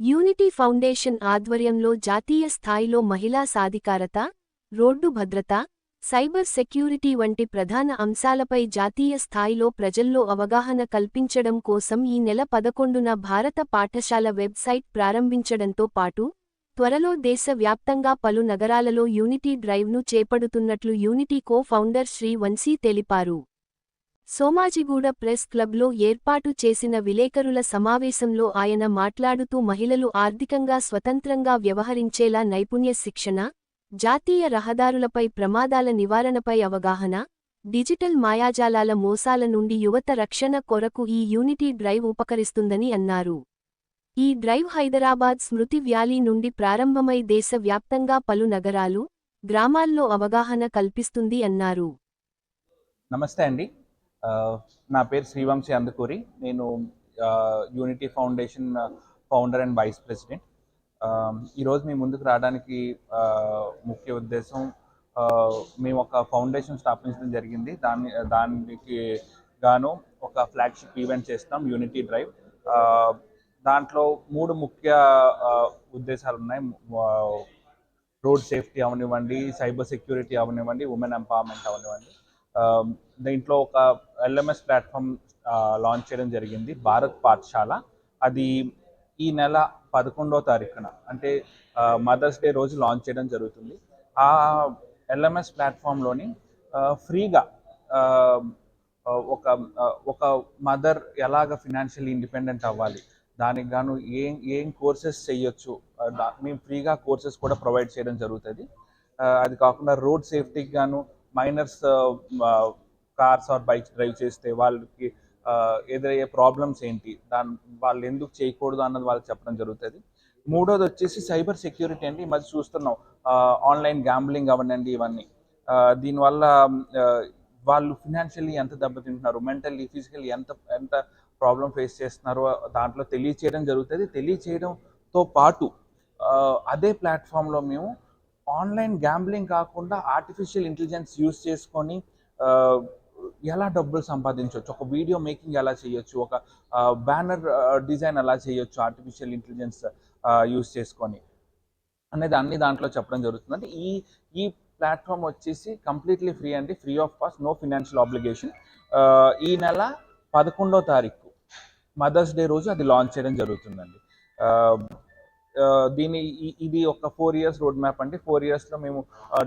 Unity foundation ఆధ్వర్యంలో జాతీయ స్థాయిలో మహిళా సాధికారత రోడ్డు భద్రత సైబర్ సెక్యూరిటీ వంటి ప్రధాన అంశాలపై జాతీయ స్థాయిలో ప్రజల్లో అవగాహన కల్పించడం కోసం ఈ నెల పదకొండున భారత పాఠశాల వెబ్సైట్ ప్రారంభించడంతో పాటు త్వరలో దేశవ్యాప్తంగా పలు నగరాలలో యూనిటీ డ్రైవ్ను చేపడుతున్నట్లు unity co founder Shri Vamshi తెలిపారు. సోమాజిగూడ ప్రెస్ క్లబ్లో ఏర్పాటు చేసిన విలేకరుల సమావేశంలో ఆయన మాట్లాడుతూ మహిళలు ఆర్థికంగా స్వతంత్రంగా వ్యవహరించేలా నైపుణ్య శిక్షణ జాతీయ రహదారులపై ప్రమాదాల నివారణపై అవగాహన డిజిటల్ మాయాజాలాల మోసాల నుండి యువత రక్షణ కొరకు ఈ యూనిటీ డ్రైవ్ ఉపకరిస్తుందని అన్నారు. ఈ డ్రైవ్ హైదరాబాద్ స్మృతి వ్యాలీ నుండి ప్రారంభమై దేశవ్యాప్తంగా పలు నగరాలు గ్రామాల్లో అవగాహన కల్పిస్తుంది అన్నారు. నమస్తే అండి. నా పేరు శ్రీవంశీ అందుకూరి. నేను unity foundation founder and vice president ఈరోజు మీ ముందుకు రావడానికి ముఖ్య ఉద్దేశం మేము ఒక ఫౌండేషన్ స్థాపించడం జరిగింది. దాన్ని దానికి గాను ఒక ఫ్లాగ్షిప్ ఈవెంట్ చేస్తాం యూనిటీ డ్రైవ్ దాంట్లో మూడు ముఖ్య ఉద్దేశాలు ఉన్నాయి రోడ్ సేఫ్టీ అవనివ్వండి సైబర్ సెక్యూరిటీ అవనివ్వండి ఉమెన్ ఎంపవర్మెంట్ అవనివ్వండి. దీంట్లో ఒక ఎల్ఎంఎస్ ప్లాట్ఫామ్ లాంచ్ చేయడం జరిగింది భారత్ పాఠశాల. అది ఈ నెల పదకొండవ తారీఖున అంటే మదర్స్ డే రోజు లాంచ్ చేయడం జరుగుతుంది. ఆ ఎల్ఎంఎస్ ప్లాట్ఫామ్లోని ఫ్రీగా ఒక ఒక మదర్ ఎలాగ ఫినాన్షియల్ ఇండిపెండెంట్ అవ్వాలి దానికి గాను ఏం ఏం కోర్సెస్ చేయొచ్చు మేము ఫ్రీగా కోర్సెస్ కూడా ప్రొవైడ్ చేయడం జరుగుతుంది. అది కాకుండా రోడ్ సేఫ్టీకి గాను minors cars or bikes drive చేస్తే వాళ్ళకి ఎదురయ్యే ప్రాబ్లమ్స్ ఏంటి? దాని వాళ్ళు ఎందుకు చేయకూడదు అన్నది వాళ్ళకి చెప్పడం జరుగుతుంది. మూడోది వచ్చేసి సైబర్ సెక్యూరిటీ అండి. ఈ మధ్య చూస్తున్నాం ఆన్లైన్ గ్యాంబ్లింగ్ అవనండి ఇవన్నీ. దీనివల్ల వాళ్ళు ఫినాన్షియల్లీ ఎంత దెబ్బతింటున్నారు? మెంటల్లీ ఫిజికల్లీ ఎంత ఎంత ప్రాబ్లం ఫేస్ చేస్తున్నారో దాంట్లో తెలియచేయడం జరుగుతుంది. తెలియచేయడంతో పాటు అదే ప్లాట్ఫామ్లో మేము ఆన్లైన్ గ్యాంబ్లింగ్ కాకుండా ఆర్టిఫిషియల్ ఇంటెలిజెన్స్ యూస్ చేసుకొని ఎలా డబ్బులు సంపాదించవచ్చు ఒక వీడియో మేకింగ్ ఎలా చేయొచ్చు? ఒక బ్యానర్ డిజైన్ ఎలా చేయొచ్చు? ఆర్టిఫిషియల్ ఇంటెలిజెన్స్ యూస్ చేసుకొని అనేది అన్ని దాంట్లో చెప్పడం జరుగుతుంది. అంటే ఈ ఈ ప్లాట్ఫామ్ వచ్చేసి కంప్లీట్లీ ఫ్రీ అండి. Free of cost no financial obligation. ఈ నెల పదకొండో తారీఖు మదర్స్ డే రోజు అది లాంచ్ చేయడం జరుగుతుందండి. దీని ఇది ఒక ఫోర్ ఇయర్స్ రోడ్ మ్యాప్ అండి. ఫోర్ ఇయర్స్లో మేము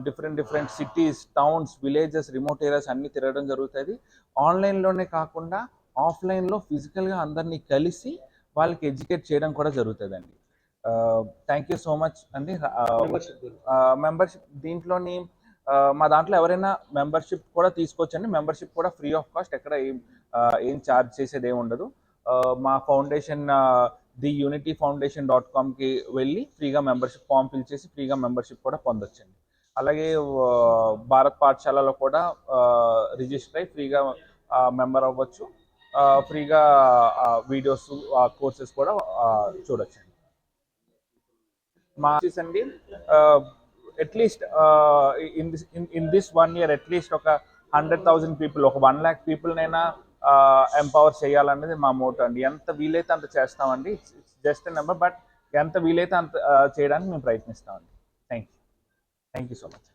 different different cities towns villages remote areas అన్ని తిరగడం జరుగుతుంది. ఆన్లైన్లోనే కాకుండా ఆఫ్లైన్లో ఫిజికల్గా అందరినీ కలిసి వాళ్ళకి ఎడ్యుకేట్ చేయడం కూడా జరుగుతుందండి. థ్యాంక్ యూ సో మచ్ అండి. మెంబర్షిప్ దీంట్లోని మా దాంట్లో ఎవరైనా మెంబర్షిప్ కూడా తీసుకోవచ్చండి. మెంబర్షిప్ కూడా ఫ్రీ ఆఫ్ కాస్ట్ ఎక్కడ ఏం ఏం ఛార్జ్ చేసేది ఏమి ఉండదు. మా foundation the unity foundation dot కామ్కి వెళ్ళి ఫ్రీగా మెంబర్షిప్ ఫామ్ ఫిల్ చేసి ఫ్రీగా మెంబర్షిప్ కూడా పొందొచ్చండి. అలాగే భారత్ పాఠశాలలో కూడా రిజిస్టర్ అయ్యి ఫ్రీగా మెంబర్ అవ్వచ్చు. ఫ్రీగా వీడియోస్ కోర్సెస్ కూడా చూడొచ్చండి. మా ఆఫీస్ అండి at least in this in this one year at least ఒక హండ్రెడ్ థౌజండ్ పీపుల్ ఒక వన్ ల్యాక్ పీపుల్నైనా ఎంపవర్ చేయాలనేది మా మోటో అండి. ఎంత వీలైతే అంత చేస్తామండి. జస్ట్ నెంబర్ బట్ ఎంత వీలైతే అంత చేయడానికి మేము ప్రయత్నిస్తామండి. Thank you thank you so much